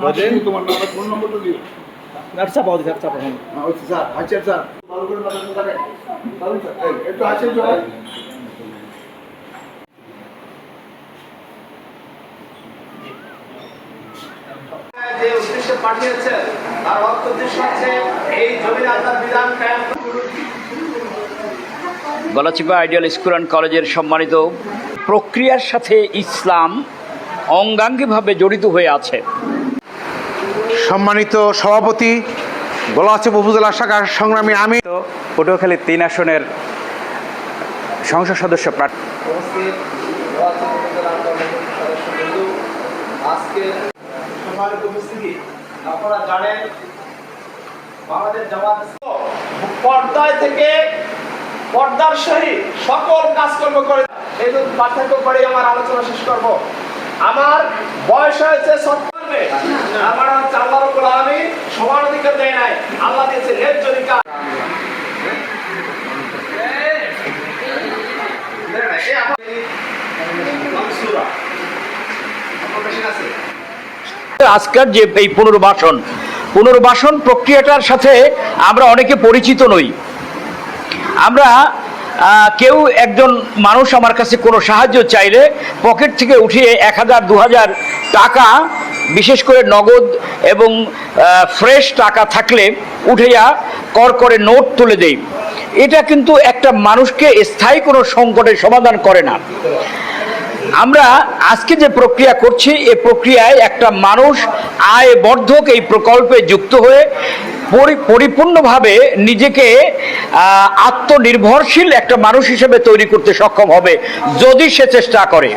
বলেন। তোমার নাম ফোন নম্বরটা দিও। আর চাপাও দিচ্ছে আর চাপাও হ্যাঁ। হচ্ছে স্যার আছেন স্যার ভালো করে মাথাটা লাগান। দারুণ স্যার। একটু আছেন সবাই যে উদ্দেশ্যে পাঠিয়েছে তার উদ্দেশ্য হচ্ছে এই জমির আল্লাহর বিধান গলাচিপা আইডিয়াল স্কুল অ্যান্ড কলেজের সম্মানিত প্রক্রিয়ার সাথে ইসলাম অঙ্গাঙ্গিভাবে জড়িত হয়ে আছে। সম্মানিত সভাপতি গোলাচেপ উপজেলা শাখার সংগ্রামী আমি। তো পটুয়াখালী তিন আসনের সংসদ সদস্য প্রার্থী। আপনারা জানেন বাংলাদেশ জামাত পর্দায় থেকে পর্দার সহিত সকল কাজকর্ম করে এই পার্থক্য করে আমার আলোচনা শেষ করব। আমার বয়স হয়েছে আমার হচ্ছে সমান অধিকার দেয় নাই। আল্লাহ দিয়েছে অধিকার আজকের যে এই পুনর্বাসন পুনর্বাসন প্রক্রিয়াটার সাথে আমরা অনেকে পরিচিত নই। আমরা কেউ একজন মানুষ আমার কাছে কোনো সাহায্য চাইলে পকেট থেকে উঠিয়ে এক হাজার, দু হাজার টাকা বিশেষ করে নগদ এবং ফ্রেশ টাকা থাকলে উঠেয়া কর করে নোট তুলে দেই। এটা কিন্তু একটা মানুষকে স্থায়ী কোনো সংকটের সমাধান করে না। আমরা আজকে যে প্রক্রিয়া করছি এই প্রক্রিয়ায় একটা মানুষ আয় বর্ধক এই প্রকল্পে যুক্ত হয়ে পরি- পরিপূর্ণভাবে নিজেকে আত্মনির্ভরশীল একটা মানুষ হিসেবে তৈরি করতে সক্ষম হবে, যদি সে চেষ্টা করে।